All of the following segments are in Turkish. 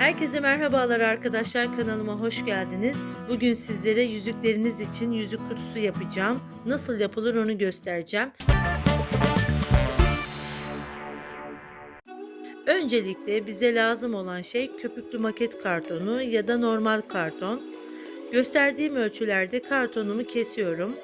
Herkese merhabalar arkadaşlar kanalıma hoş geldiniz. Bugün sizlere yüzükleriniz için yüzük kutusu yapacağım. Nasıl yapılır onu göstereceğim. Öncelikle bize lazım olan şey köpüklü maket kartonu ya da normal karton. Gösterdiğim ölçülerde kartonumu kesiyorum.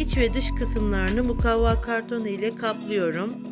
İç ve dış kısımlarını mukavva kartonu ile kaplıyorum.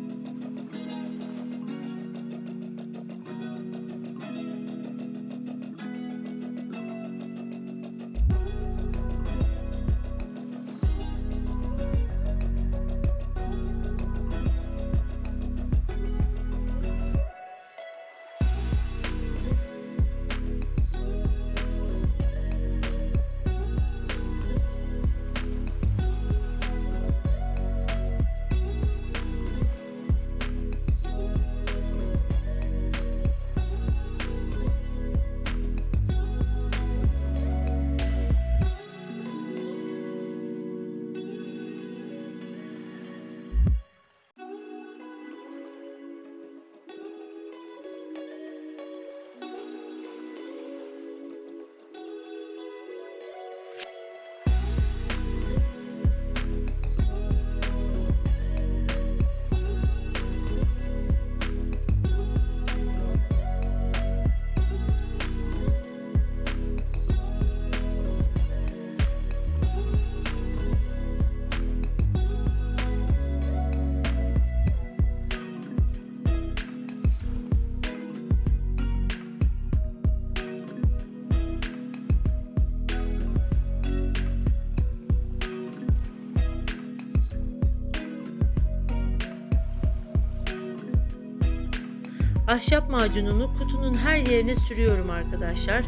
Ahşap macununu kutunun her yerine sürüyorum arkadaşlar.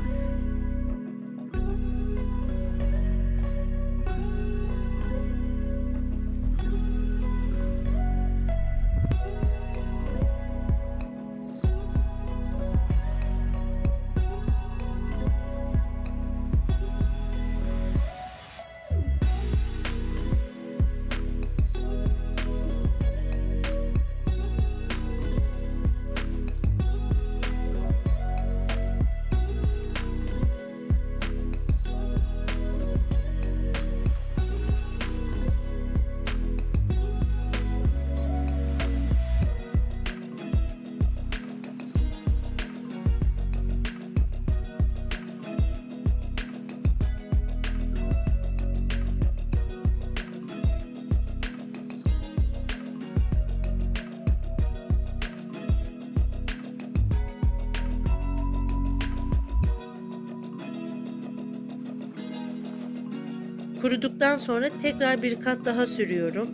Kuruduktan sonra tekrar bir kat daha sürüyorum.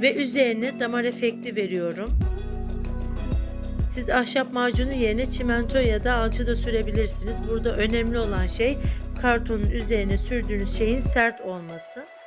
Ve üzerine damar efekti veriyorum. Siz ahşap macunu yerine çimento ya da alçı da sürebilirsiniz. Burada önemli olan şey kartonun üzerine sürdüğünüz şeyin sert olması.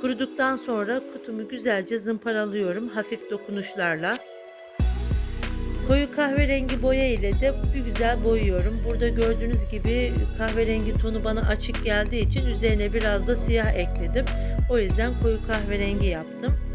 Kuruduktan sonra kutumu güzelce zımparalıyorum hafif dokunuşlarla. Koyu kahverengi boya ile de bir güzel boyuyorum. Burada gördüğünüz gibi kahverengi tonu bana açık geldiği için üzerine biraz da siyah ekledim. O yüzden koyu kahverengi yaptım.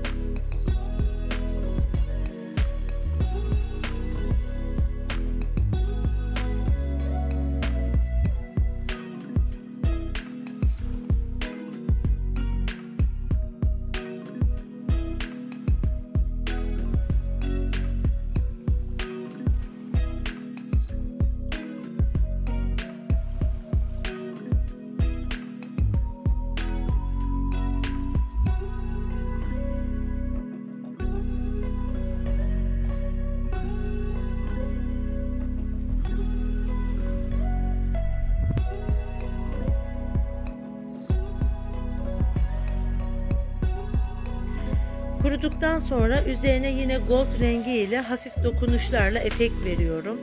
Kuruduktan sonra üzerine yine gold rengi ile hafif dokunuşlarla efekt veriyorum.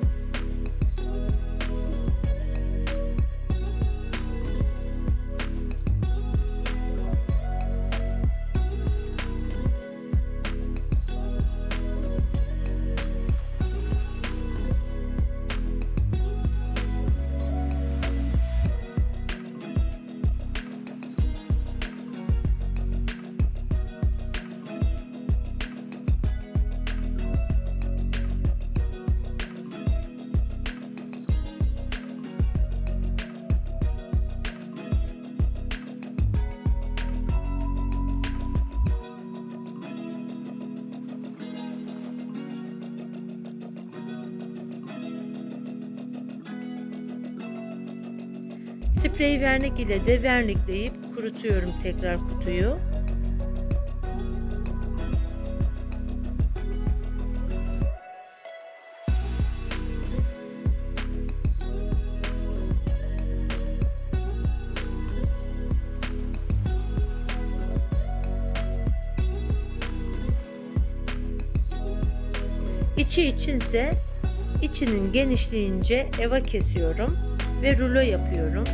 Sprey vernik ile de vernikleyip kurutuyorum tekrar kutuyu. İçi içinse içinin genişliğince eva kesiyorum ve rulo yapıyorum.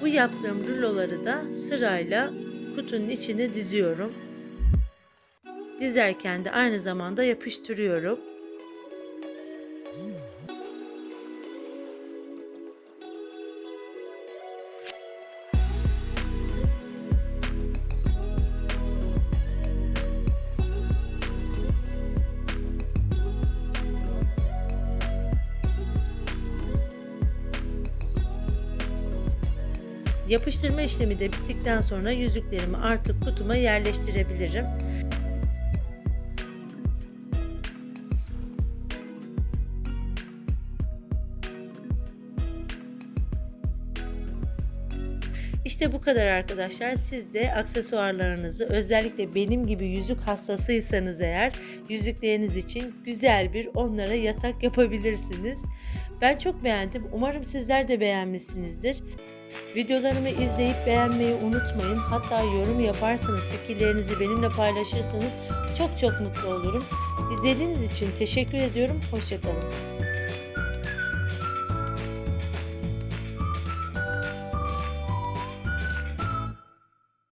Bu yaptığım ruloları da sırayla kutunun içine diziyorum. Dizerken de aynı zamanda yapıştırıyorum. Yapıştırma işlemi de bittikten sonra yüzüklerimi artık kutuma yerleştirebilirim. İşte bu kadar arkadaşlar. Siz de aksesuarlarınızı özellikle benim gibi yüzük hastasıysanız eğer yüzükleriniz için güzel bir onlara yatak yapabilirsiniz. Ben çok beğendim. Umarım sizler de beğenmişsinizdir. Videolarımı izleyip beğenmeyi unutmayın. Hatta yorum yaparsanız, fikirlerinizi benimle paylaşırsanız çok çok mutlu olurum. İzlediğiniz için teşekkür ediyorum. Hoşçakalın.